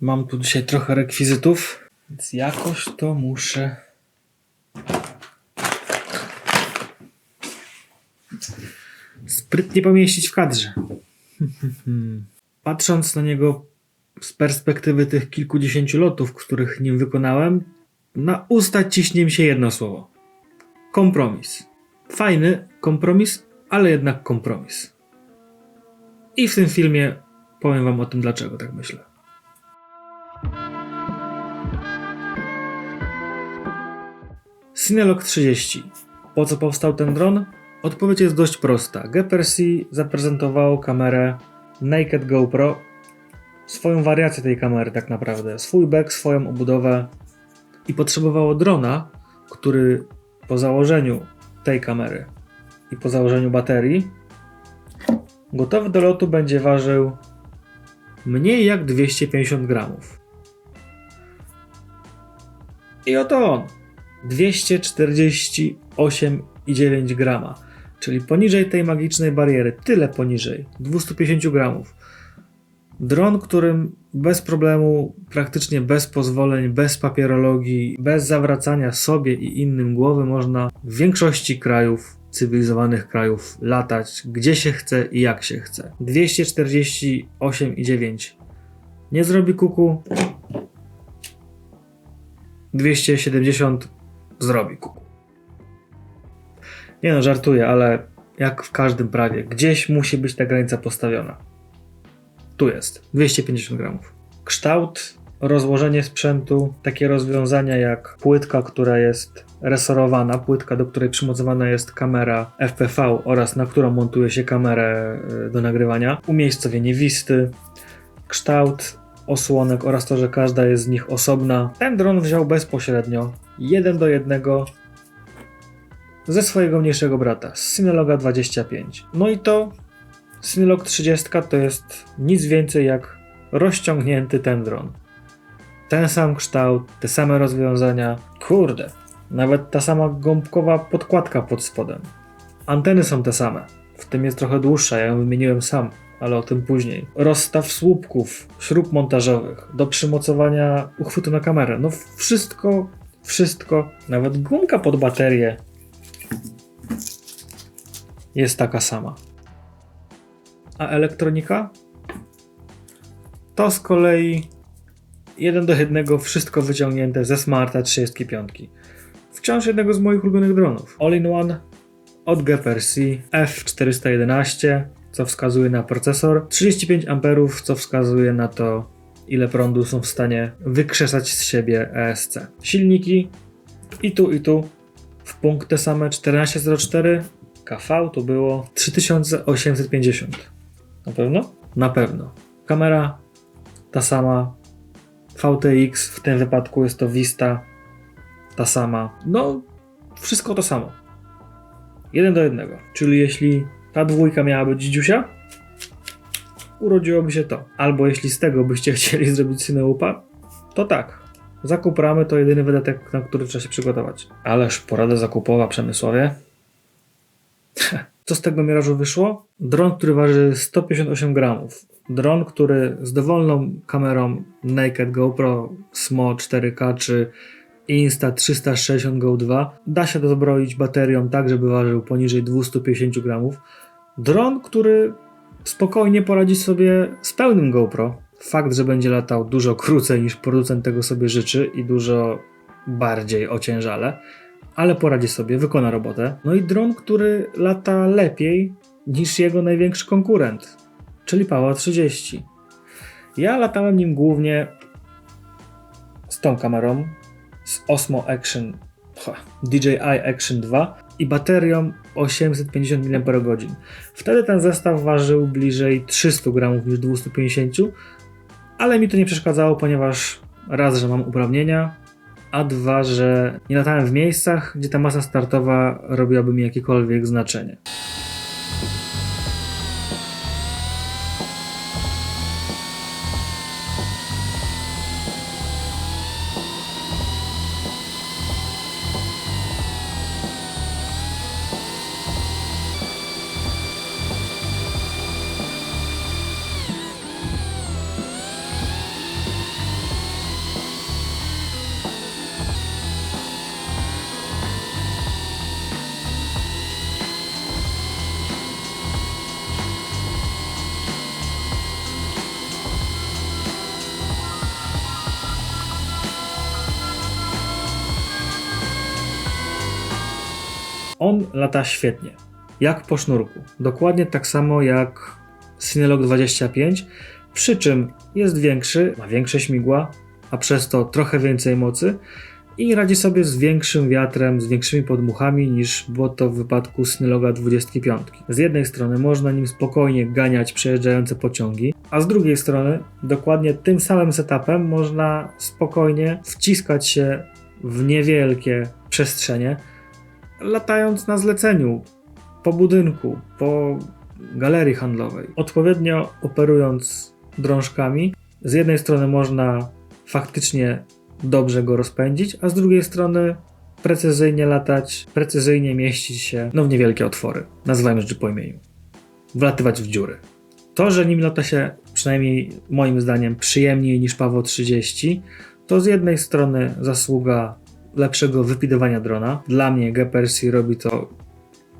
Mam tu dzisiaj trochę rekwizytów, więc jakoś to muszę. Sprytnie pomieścić w kadrze. Patrząc na niego z perspektywy tych kilkudziesięciu lotów, których nim wykonałem, na usta ciśnie mi się jedno słowo: kompromis. Fajny kompromis, ale jednak kompromis. I w tym filmie powiem Wam o tym, dlaczego tak myślę. Cinelog 30. Po co powstał ten dron? Odpowiedź jest dość prosta. GPRC zaprezentowało kamerę Naked GoPro, swoją wariację tej kamery tak naprawdę, swój back, swoją obudowę i potrzebowało drona, który po założeniu tej kamery i po założeniu baterii gotowy do lotu będzie ważył mniej jak 250 gramów. I oto on. 248,9 grama, czyli poniżej tej magicznej bariery, tyle poniżej, 250 gramów. Dron, którym bez problemu, praktycznie bez pozwoleń, bez papierologii, bez zawracania sobie i innym głowy można w większości krajów, cywilizowanych krajów latać gdzie się chce i jak się chce. 248,9 nie zrobi kuku. 270 zrobi kuku. Nie no, żartuję, ale jak w każdym prawie, gdzieś musi być ta granica postawiona. Tu jest 250 gramów. Kształt, rozłożenie sprzętu, takie rozwiązania jak płytka, która jest resorowana, płytka, do której przymocowana jest kamera FPV oraz na którą montuje się kamerę y, do nagrywania, umiejscowienie wisty, kształt osłonek oraz to, że każda jest z nich osobna. Ten dron wziął bezpośrednio, jeden do jednego ze swojego mniejszego brata, z Synologa 25. No i to Synilog 30 to jest nic więcej jak rozciągnięty ten dron. Ten sam kształt, te same rozwiązania. Kurde, nawet ta sama gąbkowa podkładka pod spodem. Anteny są te same. W tym jest trochę dłuższa, ja ją wymieniłem sam, ale o tym później. Rozstaw słupków, śrub montażowych, do przymocowania uchwytu na kamerę. No wszystko, wszystko, nawet gumka pod baterię jest taka sama. A elektronika? To z kolei jeden do jednego wszystko wyciągnięte ze Smarta 35. Wciąż jednego z moich ulubionych dronów. All-in-one od GPRC F411, co wskazuje na procesor, 35 A, co wskazuje na to, ile prądu są w stanie wykrzesać z siebie ESC. Silniki i tu, i tu w punkt te same 1404 KV to było 3850. Na pewno? Na pewno. Kamera ta sama. VTX w tym wypadku jest to Vista ta sama. No, wszystko to samo. Jeden do jednego. Czyli jeśli ta dwójka miała być dziusia, urodziłoby się to. Albo jeśli z tego byście chcieli zrobić Cineupa, to tak. Zakup ramy to jedyny wydatek, na który trzeba się przygotować. Ależ porada zakupowa Przemysłowie. Co z tego mirażu wyszło? Dron, który waży 158 gramów. Dron, który z dowolną kamerą Naked GoPro SMO 4K czy Insta360 Go 2 da się dozbroić baterią tak, żeby ważył poniżej 250 gramów. Dron, który spokojnie poradzi sobie z pełnym GoPro. Fakt, że będzie latał dużo krócej niż producent tego sobie życzy i dużo bardziej ociężale, ale poradzi sobie, wykona robotę. No i dron, który lata lepiej niż jego największy konkurent, czyli Pała 30. Ja latałem nim głównie z tą kamerą, z Osmo Action, DJI Action 2 i baterią 850 mAh. Wtedy ten zestaw ważył bliżej 300 gramów niż 250, ale mi to nie przeszkadzało, ponieważ raz, że mam uprawnienia, a dwa, że nie latałem w miejscach, gdzie ta masa startowa robiłaby mi jakiekolwiek znaczenie. On lata świetnie, jak po sznurku. Dokładnie tak samo jak Cinelog 25, przy czym jest większy, ma większe śmigła, a przez to trochę więcej mocy i radzi sobie z większym wiatrem, z większymi podmuchami niż było to w wypadku Snyloga 25. Z jednej strony można nim spokojnie ganiać przejeżdżające pociągi, a z drugiej strony dokładnie tym samym setupem można spokojnie wciskać się w niewielkie przestrzenie, latając na zleceniu, po budynku, po galerii handlowej. Odpowiednio operując drążkami, z jednej strony można faktycznie dobrze go rozpędzić, a z drugiej strony precyzyjnie latać, precyzyjnie mieścić się no, w niewielkie otwory, nazywajmy rzeczy po imieniu, wlatywać w dziury. To, że nim lata się przynajmniej moim zdaniem przyjemniej niż Paweł 30, to z jednej strony zasługa lepszego wypidowania drona. Dla mnie Gepersi robi to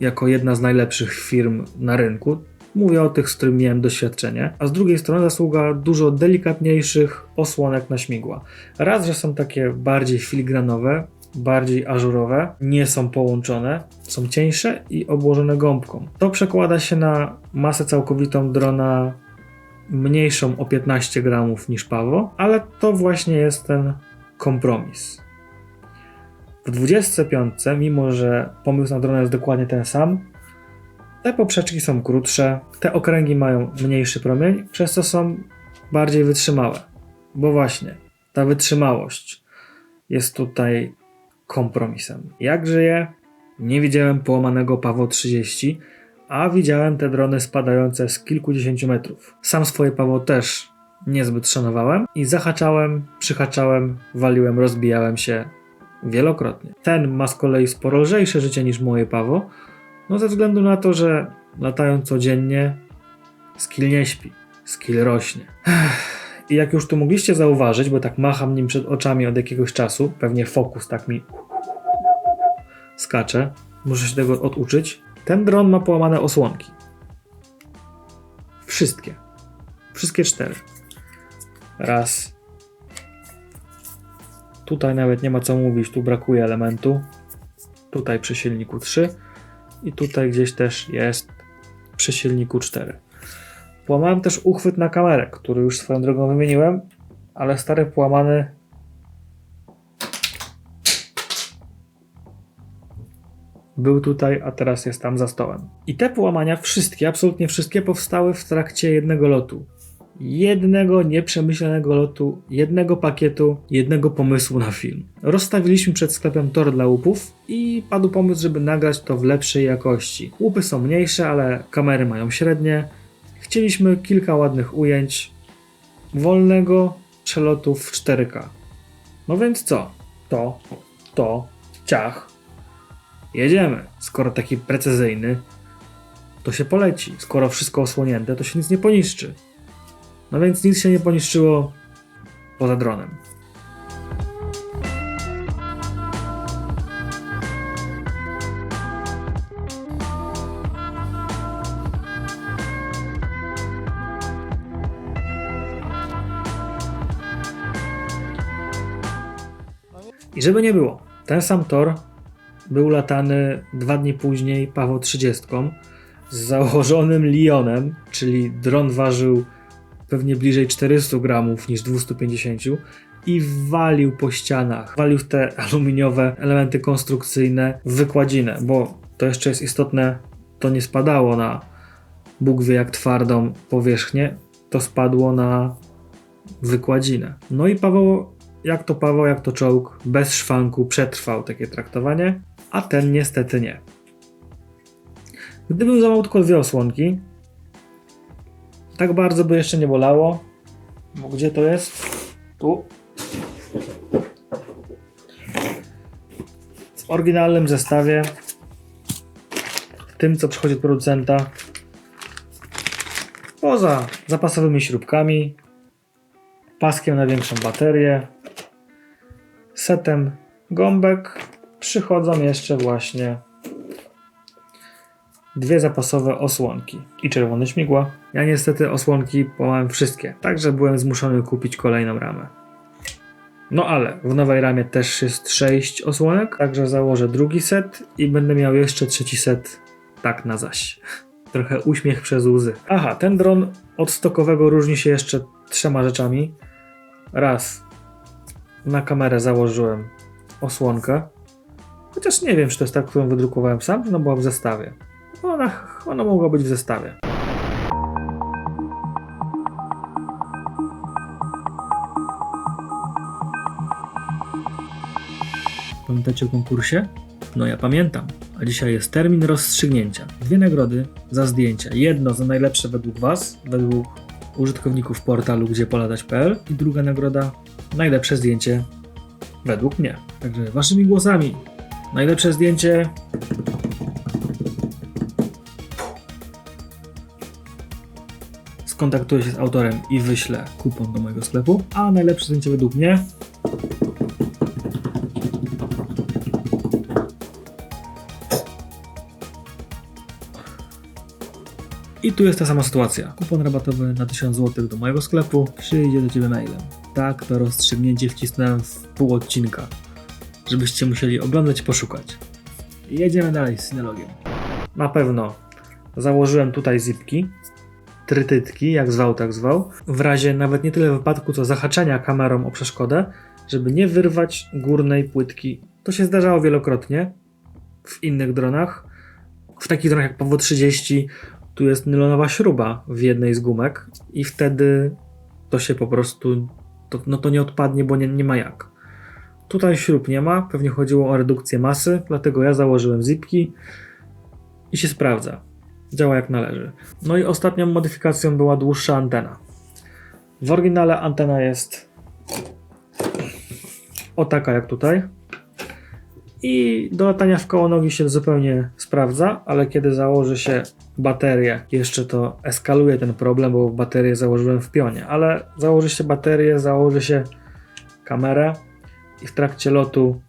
jako jedna z najlepszych firm na rynku. Mówię o tych, z którymi miałem doświadczenie, a z drugiej strony zasługa dużo delikatniejszych osłonek na śmigła. Raz, że są takie bardziej filigranowe, bardziej ażurowe, nie są połączone, są cieńsze i obłożone gąbką. To przekłada się na masę całkowitą drona mniejszą o 15 gramów niż Pawo, ale to właśnie jest ten kompromis. W 25, mimo że pomysł na dronę jest dokładnie ten sam, te poprzeczki są krótsze, te okręgi mają mniejszy promień, przez co są bardziej wytrzymałe. Bo właśnie ta wytrzymałość jest tutaj kompromisem. Jak żyję? Nie widziałem połamanego Paweł 30, a widziałem te drony spadające z kilkudziesięciu metrów. Sam swoje Paweł też niezbyt szanowałem i zahaczałem, przyhaczałem, waliłem, rozbijałem się wielokrotnie. Ten ma z kolei sporo lżejsze życie niż moje Paweł, no ze względu na to, że latając codziennie skill nie śpi, skill rośnie. I jak już tu mogliście zauważyć, bo tak macham nim przed oczami od jakiegoś czasu, pewnie fokus tak mi skacze, muszę się tego oduczyć. Ten dron ma połamane osłonki. Wszystkie. Wszystkie cztery. Raz. Tutaj nawet nie ma co mówić, tu brakuje elementu. Tutaj przy silniku 3 i tutaj gdzieś też jest przy silniku 4. Połamałem też uchwyt na kamerę, który już swoją drogą wymieniłem, ale stary połamany był tutaj, a teraz jest tam za stołem. I te połamania, wszystkie, absolutnie wszystkie, powstały w trakcie jednego lotu. Jednego nieprzemyślanego lotu, jednego pakietu, jednego pomysłu na film. Rozstawiliśmy przed sklepem tor dla łupów i padł pomysł, żeby nagrać to w lepszej jakości. Łupy są mniejsze, ale kamery mają średnie. Chcieliśmy kilka ładnych ujęć wolnego przelotu w 4K. No więc co? To, to, ciach. Jedziemy. Skoro taki precyzyjny, to się poleci. Skoro wszystko osłonięte, to się nic nie poniszczy. No więc nic się nie poniszczyło poza dronem. I żeby nie było, ten sam tor był latany dwa dni później Paweł 30 z założonym Lionem, czyli dron ważył pewnie bliżej 400 gramów niż 250 i walił po ścianach, walił te aluminiowe elementy konstrukcyjne w wykładzinę, bo to jeszcze jest istotne, to nie spadało na Bóg wie jak twardą powierzchnię, to spadło na wykładzinę. No i Paweł, jak to Paweł, jak to czołg, bez szwanku przetrwał takie traktowanie, a ten niestety nie. Gdybym złamał tylko dwie osłonki, tak bardzo by jeszcze nie bolało. Bo gdzie to jest? Tu. W oryginalnym zestawie, w tym co przychodzi od producenta, poza zapasowymi śrubkami, paskiem na większą baterię, setem gąbek, przychodzą jeszcze właśnie dwie zapasowe osłonki i czerwone śmigła. Ja niestety osłonki połamałem wszystkie, także byłem zmuszony kupić kolejną ramę. No ale w nowej ramie też jest 6 osłonek, także założę drugi set i będę miał jeszcze trzeci set tak na zaś. Trochę uśmiech przez łzy. Aha, ten dron od stokowego różni się jeszcze trzema rzeczami. Raz, na kamerę założyłem osłonkę. Chociaż nie wiem, czy to jest ta, którą wydrukowałem sam, czy ona była w zestawie. Ona, ona mogła być w zestawie. Pamiętacie o konkursie? No ja pamiętam. A dzisiaj jest termin rozstrzygnięcia. Dwie nagrody za zdjęcia. Jedno za najlepsze według Was, według użytkowników portalu gdziepolatać.pl i druga nagroda najlepsze zdjęcie według mnie. Także Waszymi głosami najlepsze zdjęcie skontaktuję się z autorem i wyślę kupon do mojego sklepu, a najlepsze zdjęcie według mnie I tu jest ta sama sytuacja. Kupon rabatowy na 1000 zł do mojego sklepu przyjdzie do Ciebie mailem. Tak, to rozstrzygnięcie wcisnąłem w pół odcinka, żebyście musieli oglądać i poszukać. Jedziemy dalej z synologiem. Na pewno założyłem tutaj zipki, trytytki, jak zwał, tak zwał, w razie nawet nie tyle wypadku, co zahaczenia kamerą o przeszkodę, żeby nie wyrwać górnej płytki. To się zdarzało wielokrotnie w innych dronach. W takich dronach jak Paweł 30 tu jest nylonowa śruba w jednej z gumek i wtedy to się po prostu, to, no to nie odpadnie, bo nie, nie ma jak. Tutaj śrub nie ma, pewnie chodziło o redukcję masy, dlatego ja założyłem zipki i się sprawdza. Działa jak należy. No i ostatnią modyfikacją była dłuższa antena. W oryginale antena jest o taka jak tutaj. I do latania w koło nogi się zupełnie sprawdza, ale kiedy założy się baterię, jeszcze to eskaluje ten problem, bo baterię założyłem w pionie, ale założy się baterię, założy się kamerę i w trakcie lotu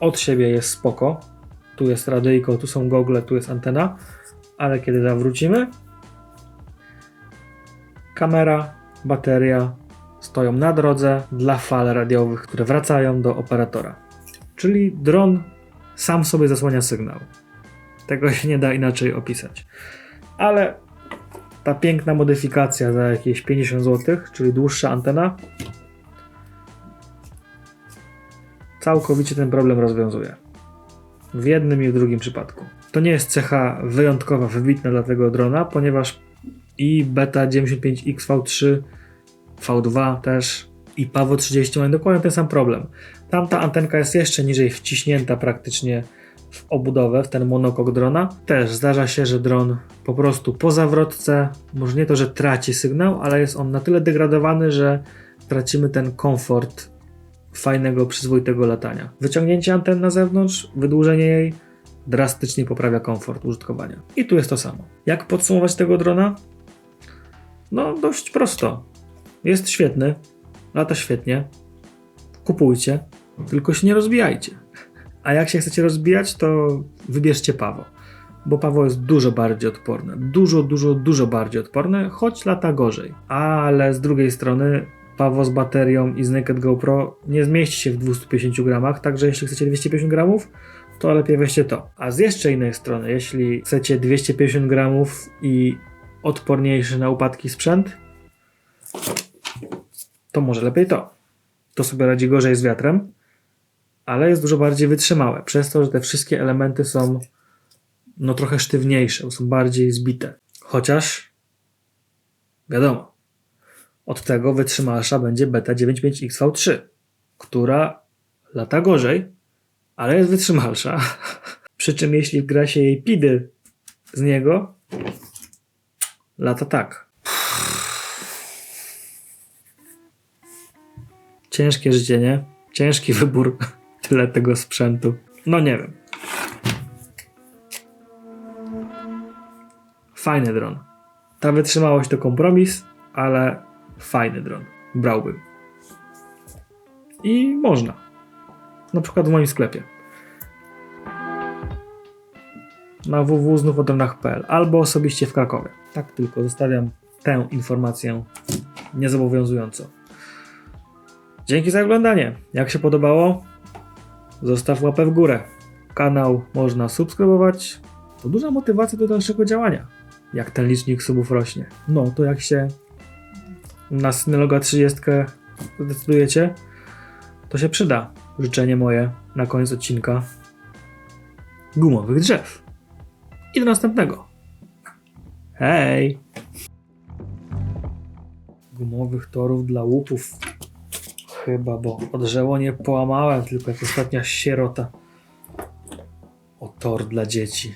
od siebie jest spoko. Tu jest radyjko, tu są gogle, tu jest antena, ale kiedy zawrócimy, kamera, bateria stoją na drodze dla fal radiowych, które wracają do operatora. Czyli dron sam sobie zasłania sygnał. Tego się nie da inaczej opisać. Ale ta piękna modyfikacja za jakieś 50 zł, czyli dłuższa antena, całkowicie ten problem rozwiązuje. W jednym i w drugim przypadku. To nie jest cecha wyjątkowa, wybitna dla tego drona, ponieważ i Beta 95X V3, V2 też i Pawo 30 mają dokładnie ten sam problem. Tamta antenka jest jeszcze niżej wciśnięta praktycznie w obudowę, w ten monokok drona. Też zdarza się, że dron po prostu po zawrotce, może nie to, że traci sygnał, ale jest on na tyle degradowany, że tracimy ten komfort fajnego, przyzwoitego latania. Wyciągnięcie anten na zewnątrz, wydłużenie jej drastycznie poprawia komfort użytkowania. I tu jest to samo. Jak podsumować tego drona? No, dość prosto. Jest świetny, lata świetnie. Kupujcie, tylko się nie rozbijajcie. A jak się chcecie rozbijać, to wybierzcie Pawo. Bo Pawo jest dużo bardziej odporne. Dużo, dużo, dużo bardziej odporne, choć lata gorzej. Ale z drugiej strony Pawo z baterią i z Naked GoPro nie zmieści się w 250 gramach, także jeśli chcecie 250 gramów, to lepiej weźcie to. A z jeszcze innej strony, jeśli chcecie 250 gramów i odporniejszy na upadki sprzęt, to może lepiej to. To sobie radzi gorzej z wiatrem, ale jest dużo bardziej wytrzymałe, przez to, że te wszystkie elementy są no trochę sztywniejsze, są bardziej zbite. Chociaż wiadomo, od tego wytrzymalsza będzie Beta 95XV3, która lata gorzej, ale jest wytrzymalsza. Przy czym jeśli gra się jej pidy z niego, lata tak. Ciężkie życie, nie? Ciężki wybór. Tyle tego sprzętu. No nie wiem. Fajny dron. Ta wytrzymałość to kompromis, ale fajny dron. Brałbym. I można. Na przykład w moim sklepie. Na www.znówodronach.pl albo osobiście w Krakowie. Tak tylko zostawiam tę informację niezobowiązująco. Dzięki za oglądanie. Jak się podobało, zostaw łapę w górę. Kanał można subskrybować. To duża motywacja do dalszego działania. Jak ten licznik subów rośnie. No to jak się na Synologa 30 zdecydujecie, to się przyda życzenie moje na koniec odcinka gumowych drzew. I do następnego. Hej! Gumowych torów dla łupów. Chyba, bo odrzeło nie połamałem, tylko jak ostatnia sierota. O tor dla dzieci.